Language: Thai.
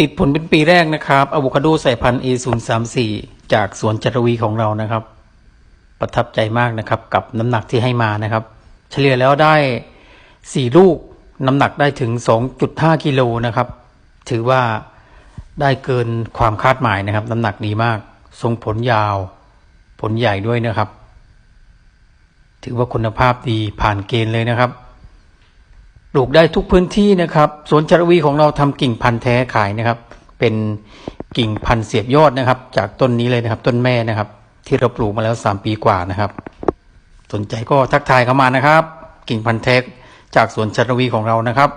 ติดผลเป็นปีแรกนะครับอะโวคาโดสายพันธุ์ A034 จากสวนจัตวีของเรานะครับ ประทับใจมากนะครับกับน้ำหนักที่ให้มานะครับ เฉลี่ยแล้วได้ 4 ลูกน้ำหนักได้ถึง 2.5 กิโลนะครับ ถือว่าได้เกินความคาดหมายนะครับ น้ำหนักดีมาก ทรงผลยาว ผลใหญ่ด้วยนะครับ ถือว่าคุณภาพดีผ่านเกณฑ์เลยนะครับ ปลูกได้ทุกพื้นที่นะครับ สวนชารวีของเราทำกิ่งพันธุ์แท้ขายนะครับ เป็นกิ่งพันธุ์เสียบยอดนะครับ จากต้นนี้เลยนะครับ ต้นแม่นะครับ ที่เราปลูกมาแล้วสามปีกว่านะครับ สนใจก็ทักทายเข้ามานะครับ กิ่งพันธุ์แท้จากสวนชารวีของเรานะครับ